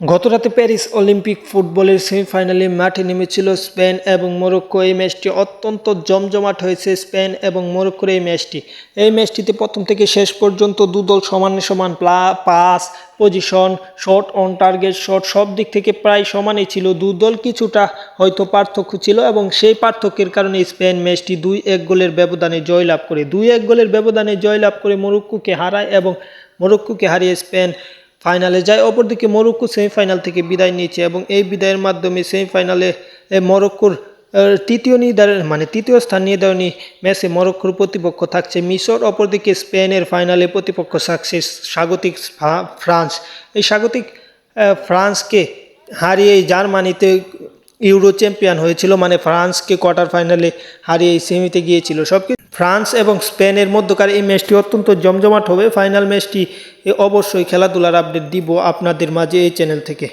গতরাতে Paris Olympic ফুটবলের সেমিফাইনালে মাঠে নেমেছিল স্পেন এবং মরক্কো। এই ম্যাচটি অত্যন্ত জমজমাট হয়েছে স্পেন এবং মরক্কোর এই ম্যাচটি। এই ম্যাচটিতে প্রথম থেকে শেষ পর্যন্ত দুদল সমানে সমান pass, position, shot on target, shot সব দিক থেকে প্রায় সমানই ছিল। দুদল কিছুটা হয়তো পার্থক্য ছিল এবং সেই পার্থক্যের কারণে স্পেন ম্যাচটি দুই এক গোলের ব্যবধানে জয়লাভ করে। দুই এক গোলের ব্যবধানে জয়লাভ করে মরক্কোকে হারায় এবং মরক্কোকে হারিয়ে স্পেন ফাইনালে যায়। অপরদিকে মরক্কো সেমিফাইনাল থেকে বিদায় নিয়েছে এবং এই বিদায়ের মাধ্যমে সেমিফাইনালে মরক্কোর তৃতীয় নির্ধারণ মানে তৃতীয় স্থান নির্ধারণী ম্যাচে মরক্কোর প্রতিপক্ষ থাকছে মিশর। অপরদিকে স্পেনের ফাইনালে প্রতিপক্ষ থাকছে স্বাগতিক ফ্রান্স। এই স্বাগতিক ফ্রান্সকে হারিয়ে জার্মানিতে ইউরো চ্যাম্পিয়ন হয়েছিল মানে ফ্রান্সকে কোয়ার্টার ফাইনালে হারিয়ে সেমিতে গিয়েছিল। সব ফ্রান্স এবং স্পেনের মধ্যকার এই ম্যাচটি অত্যন্ত জমজমাট হবে। ফাইনাল ম্যাচটি অবশ্যই খেলাধুলার আপডেট দিব আপনাদের মাঝে এই চ্যানেল থেকে।